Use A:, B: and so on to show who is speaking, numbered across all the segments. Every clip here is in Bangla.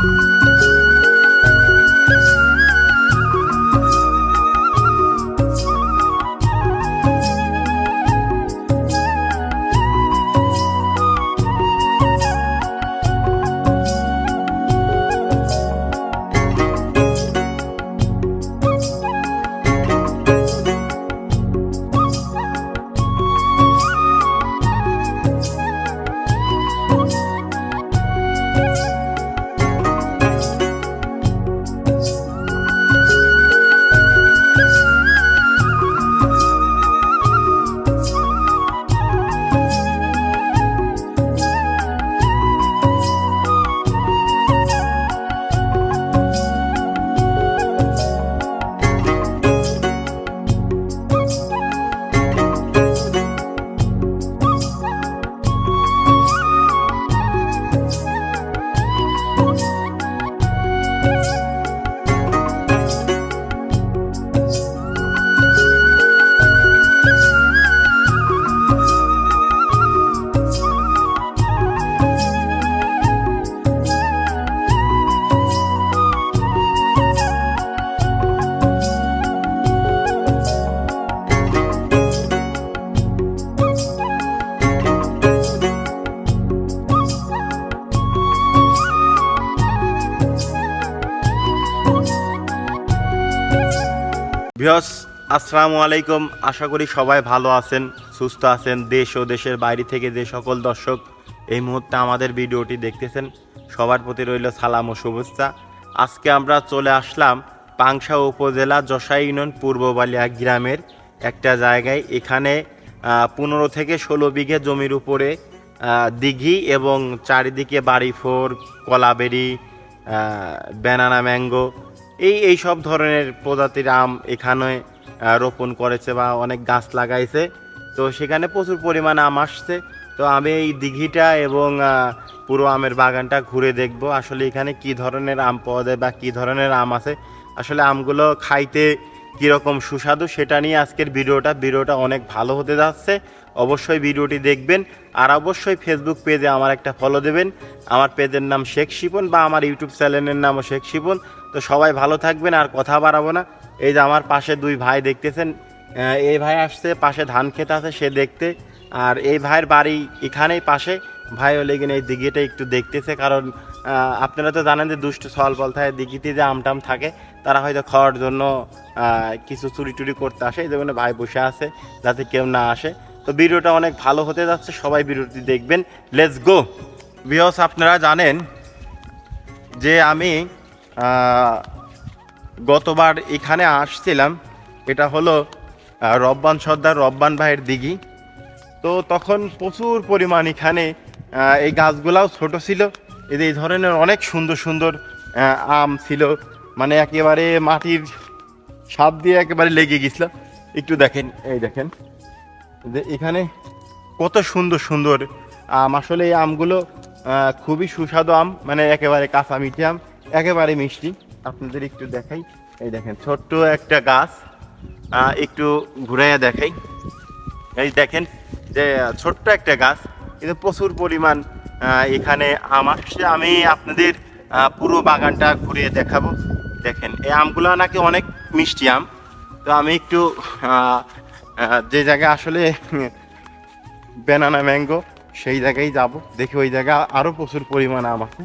A: Thank you. আসসালামু আলাইকুম। আশা করি সবাই ভালো আছেন, সুস্থ আছেন। দেশ ও দেশের বাইরে থেকে যে সকল দর্শক এই মুহূর্তে আমাদের ভিডিওটি দেখতেছেন, সবার প্রতি রইল সালাম ও শুভেচ্ছা। আজকে আমরা চলে আসলাম পাংশা উপজেলা যশাই ইউনিয়ন পূর্ববালিয়া গ্রামের একটা জায়গায়। এখানে পনেরো থেকে ষোলো বিঘে জমির উপরে দিঘি এবং চারিদিকে বাড়ি ফোর কলাবেরি ব্যানানা ম্যাঙ্গো, এই এই সব ধরনের প্রজাতির আম এখানে রোপণ করেছে বা অনেক গাছ লাগাইছে। তো সেখানে প্রচুর পরিমাণ আম আসছে। তো আমি এই দিঘিটা এবং পুরো আমের বাগানটা ঘুরে দেখব আসলে এখানে কি ধরনের আম পাওয়া যায় বা কি ধরনের আম আছে। আসলে আমগুলো খাইতে কীরকম সুস্বাদু সেটা নিয়ে আজকের ভিডিওটা। ভিডিওটা অনেক ভালো হতে যাচ্ছে। অবশ্যই ভিডিওটি দেখবেন। আর অবশ্যই ফেসবুক পেজে আমার একটা ফলো দেবেন। আমার পেজের নাম শেখ শিপন বা আমার ইউটিউব চ্যানেলের নামও শেখ শিপন। তো সবাই ভালো থাকবেন আর কথা বাড়াবো না। এই যে আমার পাশে দুই ভাই দেখতেছেন এই ভাই আসছে, পাশে ধান খেতে আছে, সে দেখতে। আর এই ভাইয়ের বাড়ি এখানেই পাশে। ভাই হলে কিনা এই দিঘিটা একটু দেখতেছে, কারণ আপনারা তো জানেন যে দুষ্ট সল বল থাকে, দিঘিতে যে আমটাম থাকে, তারা হয়তো খাওয়ার জন্য কিছু চুরি টুরি করতে আসে, এই জন্য ভাই বসে আছে, যাতে কেউ না আসে। তো ভিডিওটা অনেক ভালো হতে যাচ্ছে, সবাই ভিডিওটি দেখবেন। লেটস গো বিহস আপনারা জানেন যে আমি গতবার এখানে আসছিলাম, এটা হলো রব্বান সর্দার রব্বান ভাইয়ের দিঘি। তো তখন প্রচুর পরিমাণ এখানে এই গাছগুলাও ছোট ছিল। এদের এই ধরনের অনেক সুন্দর সুন্দর আম ছিল। মানে একেবারে মাটির সাপ দিয়ে একেবারে লেগে গেছিল। একটু দেখেন, এই দেখেন। যে এখানে কত সুন্দর সুন্দর আম। আসলে এই আমগুলো খুবই সুস্বাদু আম। মানে একেবারে কাঁচা মিঠে আম, একেবারে মিষ্টি। আপনাদের একটু দেখাই। এই দেখেন, ছোট্ট একটা গাছ। একটু ঘুরাইয়া দেখাই। এই দেখেন যে, ছোট্ট একটা গাছ। কিন্তু প্রচুর পরিমাণ এখানে আম আসছে। আমি আপনাদের পুরো বাগানটা ঘুরিয়ে দেখাবো। দেখেন, এই আমগুলো নাকি অনেক মিষ্টি আম। তো আমি একটু যে জায়গায় আসলে ব্যানানা ম্যাঙ্গো সেই জায়গায় যাব। দেখি ওই জায়গায় আরও প্রচুর পরিমাণ আম আছে।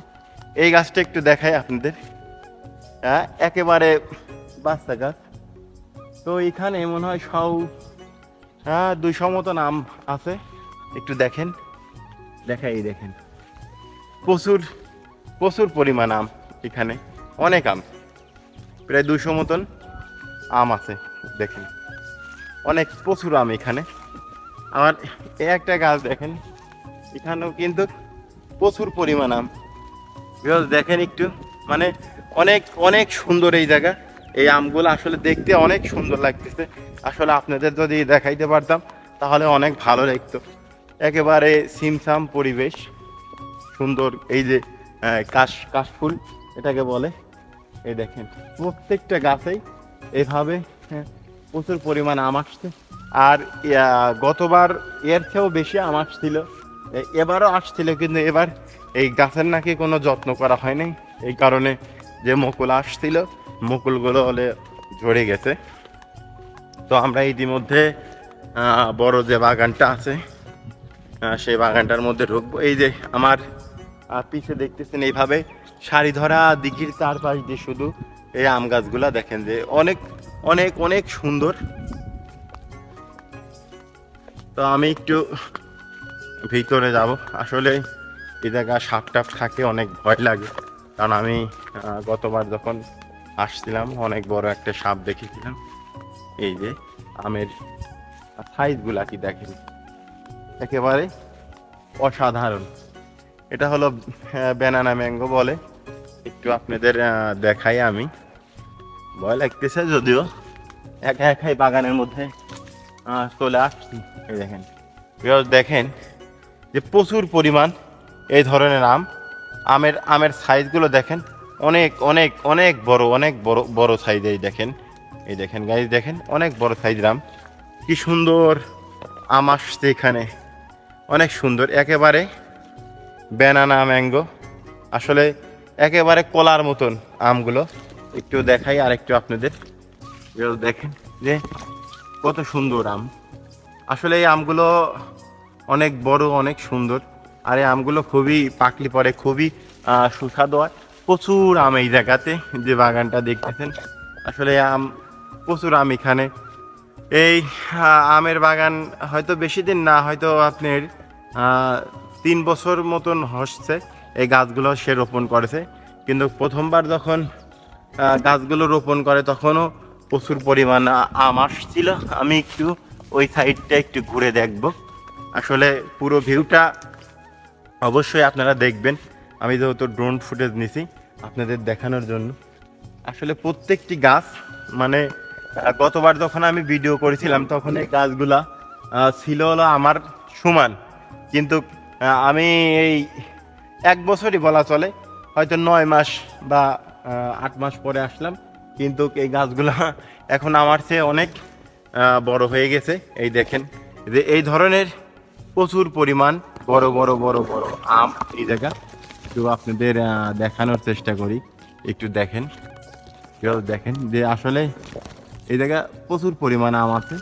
A: এই গাছটা একটু দেখাই আপনাদের। একেবারে বাচ্চা গাছ। তো এখানে মনে হয় সব হ্যাঁ দুইশো মতন আম আছে। একটু দেখেন, দেখাই, দেখেন। প্রচুর প্রচুর পরিমাণ আম এখানে, অনেক আম। প্রায় দুশো মতন আম আছে, দেখেন। অনেক প্রচুর আম এখানে। আমার এ একটা গাছ দেখেন, এখানেও কিন্তু প্রচুর পরিমাণ আম। দেখেন একটু মানে অনেক অনেক সুন্দর এই জায়গা। এই আমগুলো আসলে দেখতে অনেক সুন্দর লাগতেছে। আসলে আপনাদের যদি দেখাইতে পারতাম তাহলে অনেক ভালো লাগতো। একেবারে সিমসাম পরিবেশ। সুন্দর এই যে কাশ কাশফুল এটাকে বলে। এই দেখেন প্রত্যেকটা গাছেই এভাবে হ্যাঁ, প্রচুর পরিমাণ আম আসছে। আর গতবার এর চেয়েও বেশি আম আসছিল। এবারও আসছিল কিন্তু এবার এই গাছের নাকি কোনো যত্ন করা হয়নি। এই কারণে যে মুকুল আসছিল, মুকুলগুলো হলে ঝরে গেছে। তো আমরা ইতিমধ্যে বড় যে বাগানটা আছে সেই বাগানটার মধ্যে ঢুকবো। এই যে আমার পিছে দেখতেছেন এইভাবে সারি ধরা দিঘির চারপাশ দিয়ে শুধু এই আম গাছগুলা। দেখেন যে অনেক অনেক অনেক সুন্দর। তো আমি একটু ভিতরে যাব। আসলে এই জায়গা সাপ টাপ থাকে, অনেক ভয় লাগে। কারণ আমি গতবার যখন আসছিলাম, অনেক বড় একটা সাপ দেখেছিলাম। এই যে, আমের সাইজগুলা কি দেখেন? একেবারে অসাধারণ। এটা হলো ব্যানানা ম্যাঙ্গো বলে। একটু আপনাদের দেখাই আমি। ভয় লাগতেছে যদিও। একা একাই বাগানের মধ্যে চলে আসছি। দেখেন। দেখেন যে প্রচুর পরিমাণ এই ধরনের আম আমের আমের সাইজগুলো দেখেন। অনেক অনেক অনেক বড় অনেক বড় বড় সাইজ এই দেখেন। এই দেখেন গাইজ দেখেন অনেক বড় সাইজের আম কি সুন্দর আম আসছে এখানে। অনেক সুন্দর। একেবারে ব্যানানা ম্যাঙ্গো আসলে একেবারে কলার মতন আমগুলো। একটু দেখাই আর একটু আপনাদের দেখেন যে কত সুন্দর আম। আসলে এই আমগুলো অনেক বড়, অনেক সুন্দর। আর এই আমগুলো খুবই পাকলি পরে খুবই সুস্বাদু হয়। প্রচুর আম এই জায়গাতে, যে বাগানটা দেখতেছেন। আসলে আম, প্রচুর আম এখানে। এই আমের বাগান হয়তো বেশি দিন না, হয়তো আপনার তিন বছর মতন হচ্ছে এই গাছগুলো সে রোপণ করেছে। কিন্তু প্রথমবার যখন গাছগুলো রোপণ করে, তখনও প্রচুর পরিমাণ আম আসছিল। আমি একটু ওই সাইডটা একটু ঘুরে দেখব। আসলে পুরো ভিউটা অবশ্যই আপনারা দেখবেন। আমি যেহেতু ড্রোন ফুটেজ নিছি আপনাদের দেখানোর জন্য। আসলে প্রত্যেকটি গাছ মানে গতবার যখন আমি ভিডিও করেছিলাম তখন এই গাছগুলা ছিল হলো আমার সমান। কিন্তু আমি এই এক বছরই বলা চলে, হয়তো নয় মাস বা আট মাস পরে আসলাম। কিন্তু এই গাছগুলা এখন আমার চেয়ে অনেক বড় হয়ে গেছে। এই দেখেন, যে এই ধরনের প্রচুর পরিমাণ বড় বড় বড় বড় আম। এই জায়গা। একটু আপনাদের দেখানোর চেষ্টা করি। একটু দেখেন। কেউ দেখেন? যে আসলে এই জায়গা প্রচুর পরিমাণ আম আছে।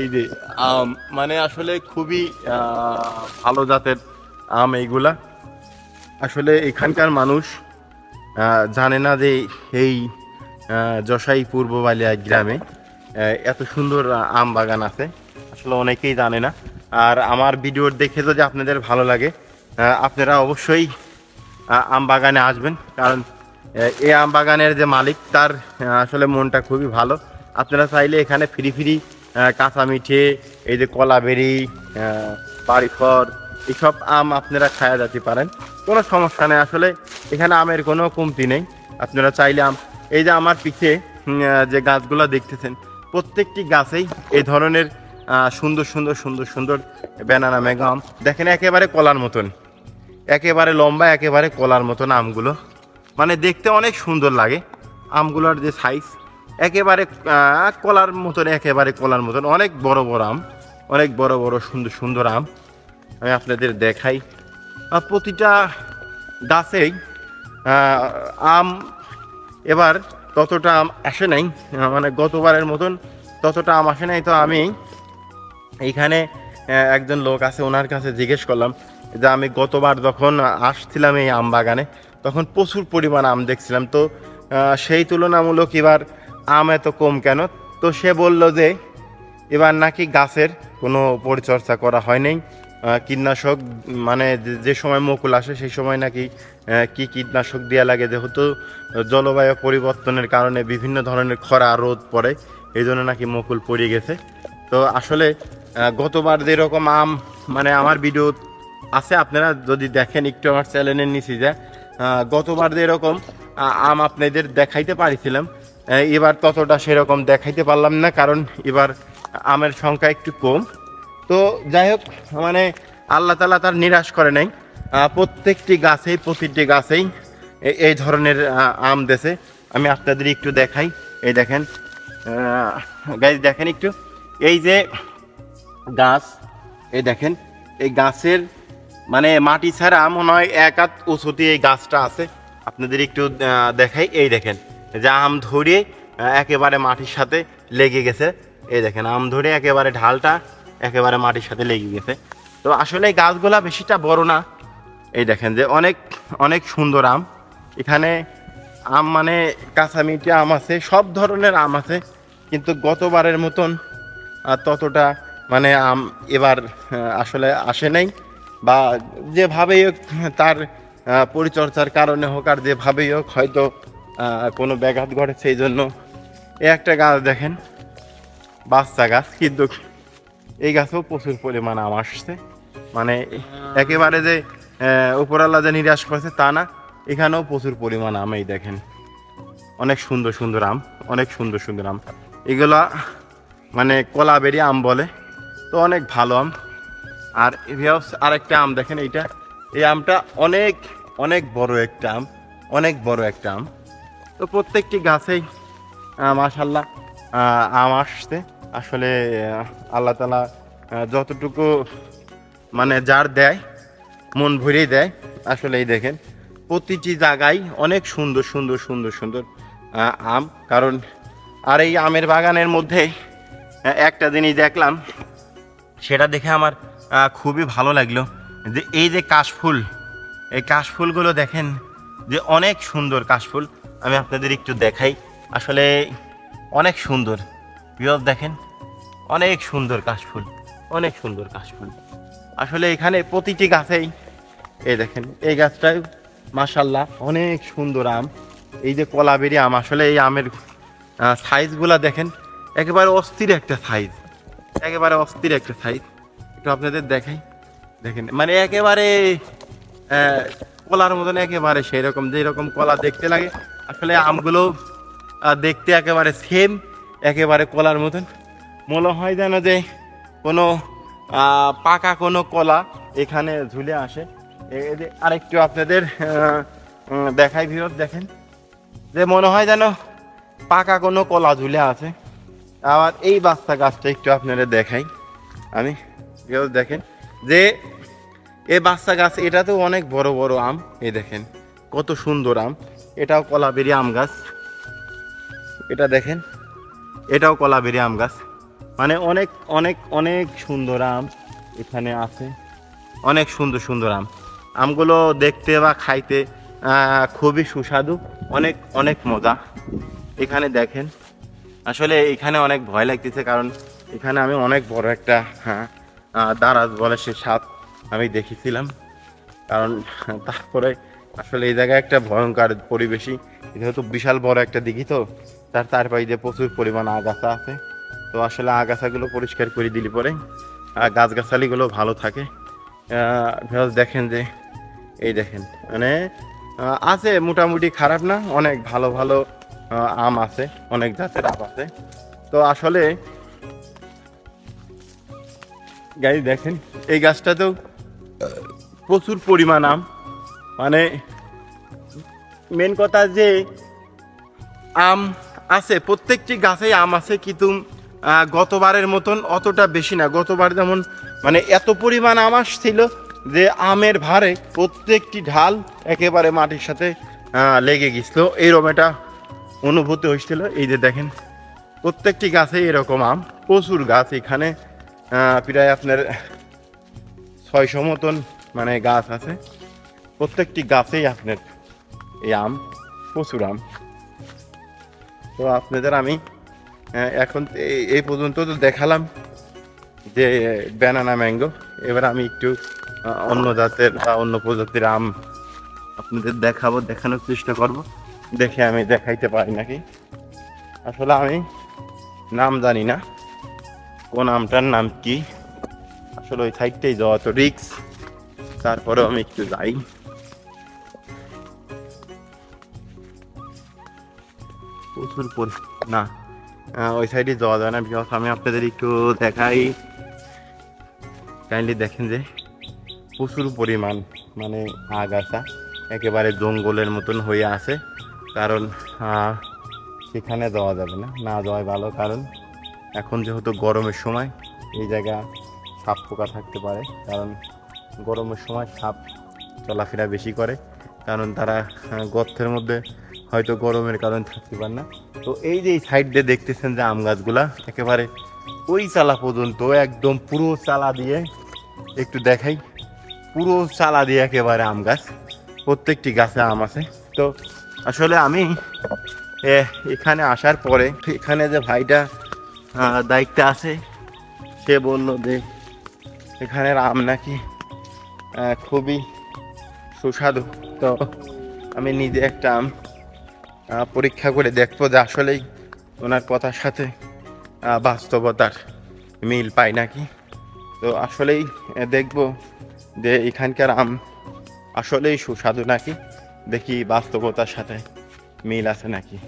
A: এই যে আম মানে আসলে খুবই ভালো জাতের আম এইগুলা। আসলে এখানকার মানুষ জানে না যে এই যশাই পূর্ব বালিয়া গ্রামে এত সুন্দর আম বাগান আছে। আসলে অনেকেই জানে না। আর আমার ভিডিও দেখে যদি আপনাদের ভালো লাগে আপনারা অবশ্যই আম বাগানে আসবেন। কারণ এই আম বাগানের যে মালিক, তার আসলে মনটা খুবই ভালো। আপনারা চাইলে এখানে ফ্রি ফ্রি কাঁচা মিঠে এই যে কলাবেরি বাড়িফর এইসব আম আপনারা খায়া যেতে পারেন। কোনো সমস্যা নেই। আসলে এখানে আমের কোনো কমতি নেই। আপনারা চাইলে আম, এই যে আমার পিছে যে গাছগুলো দেখতেছেন, প্রত্যেকটি গাছেই এই ধরনের সুন্দর সুন্দর সুন্দর সুন্দর ব্যানানা মেঘা আম। দেখেন, একেবারে কলার মতন। একেবারে লম্বা, একেবারে কলার মতন আমগুলো। মানে দেখতে অনেক সুন্দর লাগে আমগুলোর যে সাইজ একেবারে কলার মতন, একেবারে কলার মতন। অনেক বড় বড় আম। অনেক বড় বড়, সুন্দর সুন্দর আম। আমি আপনাদের দেখাই। প্রতিটা গাছেই আম এবার ততটা আম আসে নাই। মানে গতবারের মতন ততটা আম আসে নাই। তো আমি এইখানে একজন লোক আছে, ওনার কাছে জিজ্ঞেস করলাম যে আমি গতবার যখন আসছিলাম এই আম বাগানে, তখন প্রচুর পরিমাণ আম দেখছিলাম। তো সেই তুলনামূলক এবার আম এত কম কেন? তো সে বলল যে, এবার নাকি গাছের কোনো পরিচর্যা করা হয় নাই। কীটনাশক মানে যে- সময় মুকুল আসে, সেই সময় নাকি কি কীটনাশক দেওয়া লাগে যেহেতু জলবায়ু পরিবর্তনের কারণে বিভিন্ন ধরনের খরা, রোদ পড়ে, এই জন্য নাকি মুকুল পড়ে গেছে। তো আসলে গতবার যেরকম আম মানে আমার ভিডিও আছে, আপনারা যদি দেখেন একটু আমার চ্যানেলের নিচে যা গতবার যেরকম আম আপনাদের দেখাইতে পারিছিলাম এবার ততটা সেরকম দেখাইতে পারলাম না, কারণ এবার আমের সংখ্যা একটু কম। তো যাই হোক মানে আল্লাহ তালা তার নিরাশ করে নাই। প্রত্যেকটি গাছেই, প্রতিটি গাছেই এই ধরনের আম দেশে আমি আপনাদের একটু দেখাই। এই দেখেন গাছ দেখেন একটু। এই যে গাছ, এই দেখেন, এই গাছের মানে মাটি ছাড়া মনে হয় এক হাত উঁচুতে এই গাছটা আছে। আপনাদের একটু দেখাই, এই দেখেন যে আম ধরে একেবারে মাটির সাথে লেগে গেছে। এই দেখেন, আম ধরে একেবারে ঢালটা একেবারে মাটির সাথে লেগে গেছে। তো আসলে এই গাছগুলা বেশিটা বড় না। এই দেখেন যে অনেক অনেক সুন্দর আম। এখানে আম মানে কাঁচামিটি আম আছে, সব ধরনের আম আছে, কিন্তু গতবারের মতন ততটা মানে এবার আসলে আসে নাই বা যেভাবেই হোক তার পরিচর্যার কারণে হোক আর যেভাবেই হোক হয়তো কোনো ব্যাঘাত ঘটেছে এই জন্য এই একটা গাছ দেখেন বাচ্চা গাছ কিন্তু এই গাছেও প্রচুর পরিমাণ আম আসছে। মানে একেবারে যে আহ, উপরওয়ালা যে নিরাশ করেছে তা না এখানেও প্রচুর পরিমাণ আম এই দেখেন। অনেক সুন্দর সুন্দর আম অনেক সুন্দর সুন্দর আম। এগুলা মানে কলাবেরি আম বলে। তো অনেক ভালো আম। আর এভাবে আরেকটা আম দেখেন এইটা। এই আমটা অনেক অনেক বড় একটা আম, অনেক বড় একটা আম। তো প্রত্যেকটি গাছেই মাশাল্লাহ আম আসছে। আসলে আল্লাহ তালা যতটুকু মানে যার দেয়, মন ভরে দেয়। আসলে এই দেখেন, প্রতিটি জায়গায় অনেক সুন্দর সুন্দর সুন্দর সুন্দর আম। কারণ, আর এই আমের বাগানের মধ্যে একটা জিনিস দেখলাম সেটা দেখে আমার খুবই ভালো লাগল যে এই যে কাশফুল, এই কাশফুলগুলো দেখেন যে অনেক সুন্দর কাশফুল। আমি আপনাদের একটু দেখাই। আসলে অনেক সুন্দর। বিয়ব দেখেন, অনেক সুন্দর কাশফুল, অনেক সুন্দর কাশফুল। আসলে এখানে প্রতিটি গাছেই, এই দেখেন, এই গাছটায় মাসাল্লাহ অনেক সুন্দর আম। এই যে কলাবেরি আম, আসলে এই আমের সাইজগুলা দেখেন, একেবারে অস্থির একটা সাইজ একেবারে অস্থির একটা সাইজ একটু আপনাদের দেখাই। দেখেন মানে একেবারে কলার মতন একেবারে সেই রকম যেই রকম কলা দেখতে লাগে। আসলে আমগুলো দেখতে একেবারে সেম একেবারে কলার মতন। মনে হয় যেন যে কোনো পাকা কোনো কলা এখানে ঝুলে আসে। আরেকটু আপনাদের দেখাই ভিড় দেখেন। যে মনে হয় যেন পাকা কোনো কলা ঝুলে আছে। আবার এই বাচ্চা গাছটা একটু আপনারা দেখাই। আমি দেখেন। যে এই বাচ্চা গাছ এটাতেও অনেক বড় বড় আম। এই দেখেন, কত সুন্দর আম। এটাও কলাবেরি আম গাছ। এটা দেখেন, এটাও কলাবেরি আম গাছ। মানে অনেক অনেক অনেক সুন্দর আম এখানে আছে। অনেক সুন্দর সুন্দর আম। আমগুলো দেখতে বা খাইতে খুবই সুস্বাদু। অনেক অনেক মজা। এখানে দেখেন আসলে এখানে অনেক ভয় লাগতেছে কারণ এখানে আমি অনেক বড় একটা হ্যাঁ দারাজ বলে সে সাপ আমি দেখেছিলাম। কারণ তারপরে আসলে এই জায়গায় একটা ভয়ঙ্কর পরিবেশই যেহেতু বিশাল বড় একটা দিঘি তো তার চারপাশে দিয়ে প্রচুর পরিমাণ আগাছা আছে। তো আসলে আগাছাগুলো পরিষ্কার করে দিলে পরে আর গাছগাছালিগুলো ভালো থাকে। আহ, দেখেন যে এই দেখেন মানে আছে মোটামুটি খারাপ না অনেক ভালো ভালো আম আছে, অনেক জাতের আম আছে। তো আসলে গাড়ি দেখেন, এই গাছটাতেও প্রচুর পরিমাণ আম। মানে মেন কথা যে, আম আছে, প্রত্যেকটি গাছেই আম আছে, কিন্তু গতবারের মতন অতটা বেশি না। গতবার যেমন মানে এত পরিমাণ আম আসছিল যে, আমের ভারে প্রত্যেকটি ঢাল একেবারে মাটির সাথে লেগে গেছিল। এইরকম একটা অনুভূতি হয়েছিল। এই যে দেখেন, প্রত্যেকটি গাছে এরকম আম, প্রচুর গাছ এখানে প্রায় আপনার ছয়শো মতন মানে গাছ আছে। প্রত্যেকটি গাছেই আপনার এই আম, প্রচুর আম। তো আপনাদের আমি এখন এই- পর্যন্ত তো দেখালাম যে ব্যানানা ম্যাঙ্গো এবার আমি একটু অন্য জাতের বা অন্য প্রজাতির আম আপনাদের দেখাবো, দেখানোর চেষ্টা করব। দেখে আমি দেখাইতে পারি নাকি? আসলে আমি নাম জানি না। কোন আমটার নাম কি? আসলে ওই সাইডটাই যাওয়া তো রিক্স তারপরেও আমি একটু যাই। প্রচুর পরি- না ওই সাইডে যাওয়া যায় না বিকজ আমি আপনাদের একটু দেখাই। কাইন্ডলি দেখেন যে, প্রচুর পরিমাণ মানে আগাছা একেবারে জঙ্গলের মতন হয়ে আছে। কারণ সেখানে যাওয়া যাবে না। না যাওয়াই ভালো, কারণ এখন যেহেতু গরমের সময়, এই জায়গা সাপ পোকা থাকতে পারে। কারণ গরমের সময় সাপ চলাফেরা বেশি করে। কারণ তারা গর্তের মধ্যে হয়তো গরমের কারণে থাকতে পারে না। তো এই যে এই সাইড দিয়ে দেখতেছেন যে আম গাছগুলা, একেবারে ওই চালা পর্যন্ত, একদম পুরো চালা দিয়ে একটু দেখাই। পুরো চালা দিয়ে একেবারে আম গাছ। প্রত্যেকটি গাছে আম আছে। তো আসলে আমি এখানে আসার পরে এখানে যে ভাইটা দায়িত্বে আছে, সে বলল যে এখানের আম নাকি খুবই সুস্বাদু। তো আমি নিজে একটা আম পরীক্ষা করে দেখব যে আসলেই ওনার কথার সাথে বাস্তবতার মিল পাই নাকি। তো আসলেই দেখব যে এখানকার আম আসলেই সুস্বাদু নাকি। দেখি বাস্তবতার সাথে মিল আছে নাকি?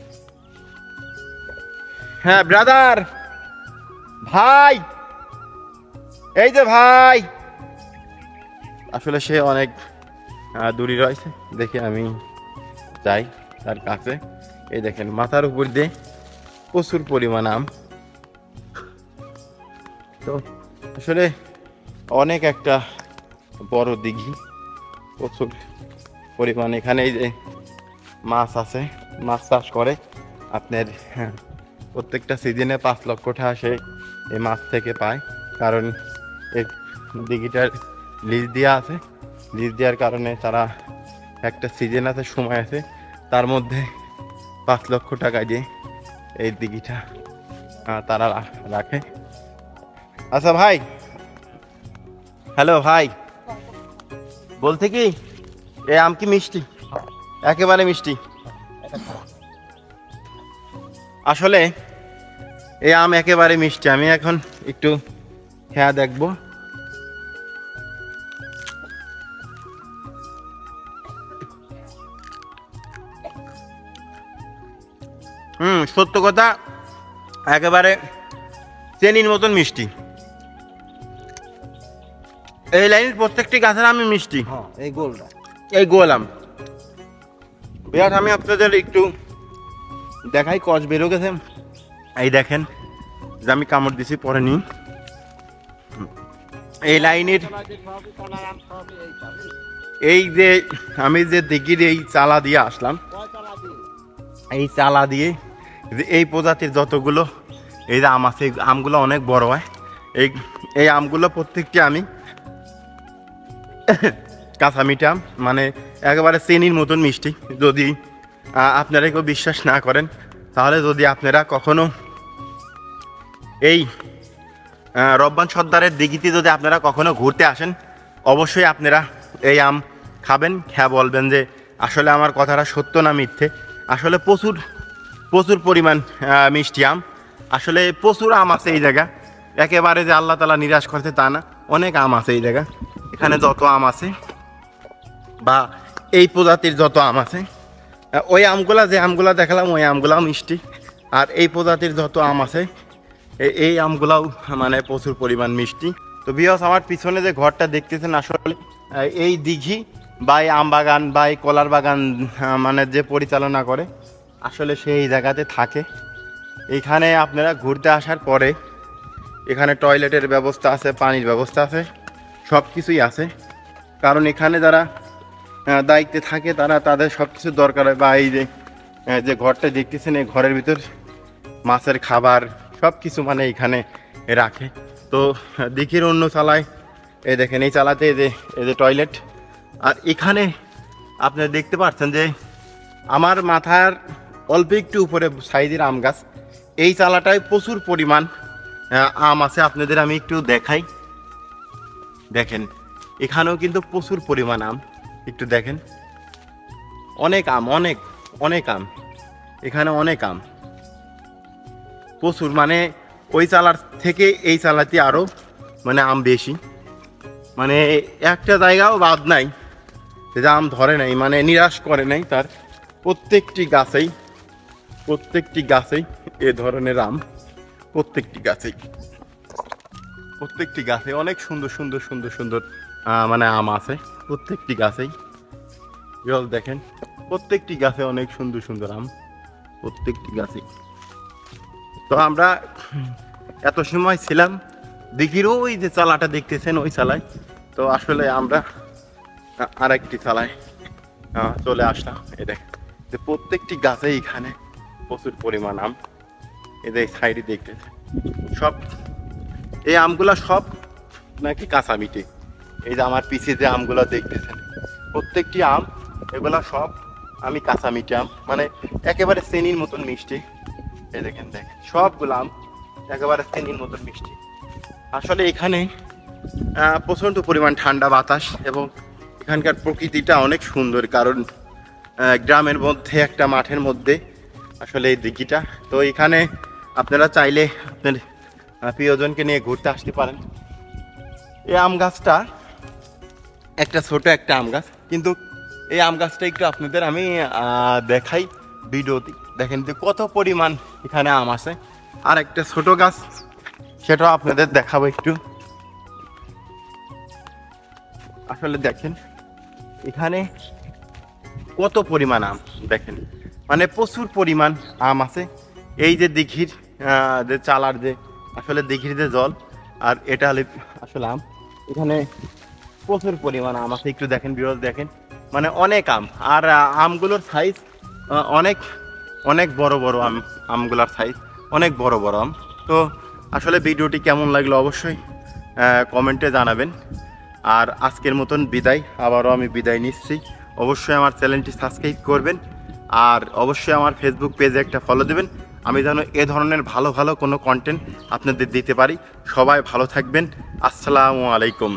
A: হ্যাঁ ব্রাদার ভাই! এই যে ভাই! আসলে সে অনেক দূরে রয়েছে। দেখে আমি যাই তার কাছে। এই দেখেন, মাথার উপর দিয়ে প্রচুর পরিমাণ আম। তো আসলে অনেক একটা বড় দিঘি, প্রচুর পরিমাণ এখানে এই যে মাছ আছে মাছ চাষ করে। আপনার হ্যাঁ, প্রত্যেকটা সিজনে পাঁচ লক্ষ টাকা সে এই মাছ থেকে পায়। কারণ এই দিঘিটার লিজ দেওয়া আছে। লিজ দেওয়ার কারণে তারা একটা সিজন আছে সময় আছে। তার মধ্যে পাঁচ লক্ষ টাকা দিয়ে এই দিঘিটা তারা রাখে। আচ্ছা ভাই হ্যালো ভাই বলতে কি? এ আম কি মিষ্টি? একেবারে মিষ্টি। আসলে এই আম একেবারে মিষ্টি। আমি এখন একটু খেয়া দেখব। হুম, সত্য কথা, একেবারে চেনির মতন মিষ্টি। এই লাইনের প্রত্যেকটি গাছের আমি মিষ্টি।
B: হ্যাঁ এই গোলটা।
A: এই গোলাম। বিরাট, আমি আপনাদের একটু দেখাই কচ বেরো গেছে। এই দেখেন, যে আমি কামড় দিছি, পরে নি এই লাইনের এই যে আমি যে দিঘির এই চালা দিয়ে আসলাম, এই চালা দিয়ে এই প্রজাতির যতগুলো, এই যে আম আছে, আমগুলো অনেক বড় হয়। এই এই আমগুলো প্রত্যেকটি আমি কাঁচা মিঠা মানে একেবারে চেনির মতন মিষ্টি। যদি আপনারা কেউ বিশ্বাস না করেন, তাহলে যদি আপনারা কখনো এই রব্বান সর্দারের দিঘিতে যদি আপনারা কখনো ঘুরতে আসেন, অবশ্যই আপনারা এই আম খাবেন। খেয়া বলবেন যে আসলে আমার কথাটা সত্য না মিথ্যে। আসলে প্রচুর প্রচুর পরিমাণ মিষ্টি আম। আসলে প্রচুর আম আছে এই জায়গা। একেবারে যে আল্লাহ তালা নিরাশ করতে তা না। অনেক আম আছে এই জায়গা। এখানে যত আম আছে বা এই প্রজাতির যত আম আছে ওই আমগুলা যে আমগুলা দেখালাম, ওই আমগুলাও মিষ্টি। আর এই প্রজাতির যত আম আছে এই আমগুলাও মানে প্রচুর পরিমাণ মিষ্টি। তো বিহস আমার পিছনে যে ঘরটা দেখতেছেন আসলে এই দিঘি বা এই আম বাগান বা এই কলার বাগান মানে যে পরিচালনা করে, আসলে সেই জায়গাতে থাকে। এখানে আপনারা ঘুরতে আসার পরে, এখানে টয়লেটের ব্যবস্থা আছে, পানির ব্যবস্থা আছে সব কিছুই আছে। কারণ এখানে যারা দায়িত্বে থাকে, তারা তাদের সব কিছু দরকার হয়। বা এই যে যে ঘরটা দেখতেছেন, এই ঘরের ভিতর মাছের খাবার সব কিছু মানে এখানে রাখে। তো দিঘির অন্য চালায়, এই দেখেন, এই চালাতে এই যে এই যে টয়লেট আর এখানে আপনারা দেখতে পাচ্ছেন যে, আমার মাথার অল্প একটু উপরে সাইজের আম গাছ। এই চালাটায় প্রচুর পরিমাণ আম আছে। আপনাদের আমি একটু দেখাই। দেখেন, এখানেও কিন্তু প্রচুর পরিমাণ আম। একটু দেখেন। অনেক আম, অনেক অনেক আম। এখানে অনেক আম। প্রচুর মানে ওই চালার থেকে এই চালাতে আরও মানে আম বেশি। মানে একটা জায়গাও বাদ নাই, যে আম ধরে নাই মানে নিরাশ করে নাই তার। প্রত্যেকটি গাছেই প্রত্যেকটি গাছেই এ ধরনের আম, প্রত্যেকটি গাছেই। প্রত্যেকটি গাছে অনেক সুন্দর সুন্দর সুন্দর সুন্দর মানে আম আছে। প্রত্যেকটি গাছেই। জল দেখেন, প্রত্যেকটি গাছে অনেক সুন্দর সুন্দর আম। প্রত্যেকটি গাছেই। তো আমরা এত সময় ছিলাম, দিঘির ওই যে চালাটা দেখতেছেন, ওই চালায়। তো আসলে আমরা আরেকটি চালায় চলে আসলাম। এই দেখেন, যে প্রত্যেকটি গাছে এখানে প্রচুর পরিমাণ আম। এদের সাইডে দেখতেছে সব এই আমগুলা সব নাকি কাঁচা মিটে এই যে আমার পিছিয়ে যে আমগুলো দেখতেছেন, প্রত্যেকটি আম, এগুলা সব আমি কাঁচা মিঠে আম মানে একেবারে চেনির মতন মিষ্টি। এই দেখেন দেখেন, সবগুলো আম একেবারে চেনির মতন মিষ্টি। আসলে এখানে প্রচণ্ড পরিমাণ ঠান্ডা বাতাস এবং এখানকার প্রকৃতিটা অনেক সুন্দর, কারণ গ্রামের মধ্যে একটা মাঠের মধ্যে আসলে এই দিঘিটা। তো এখানে আপনারা চাইলে আপনার প্রিয়জনকে নিয়ে ঘুরতে আসতে পারেন। এই আম গাছটা, একটা ছোট একটা আম গাছ, কিন্তু এই আম গাছটা একটু আপনাদের আমি দেখাই ভিডিওতে দেখেন যে কত পরিমাণ এখানে আম আছে। আর একটা ছোট গাছ, সেটাও আপনাদের দেখাবো একটু। আসলে দেখেন, এখানে কত পরিমাণ আম, দেখেন। মানে প্রচুর পরিমাণ আম আছে। এই যে দিঘির যে চালার যে আসলে দিঘির যে জল, আর এটা হলে আসলে আম। এখানে প্রচুর পরিমাণ আম আছে, একটু দেখেন বিরোধ দেখেন। মানে অনেক আম, আর আমগুলোর সাইজ অনেক অনেক বড় বড় আম, আমগুলোর সাইজ অনেক বড় বড় আম। তো আসলে ভিডিওটি কেমন লাগল অবশ্যই কমেন্টে জানাবেন। আর আজকের মতন বিদায়, আবারও আমি বিদায় নিচ্ছি। অবশ্যই আমার চ্যানেলটি সাবস্ক্রাইব করবেন, আর অবশ্যই আমার ফেসবুক পেজে একটা ফলো দেবেন। আমি যেন এ ধরনের ভালো ভালো কোনো কন্টেন্ট আপনাদের দিতে পারি। সবাই ভালো থাকবেন। আসসালামু আলাইকুম।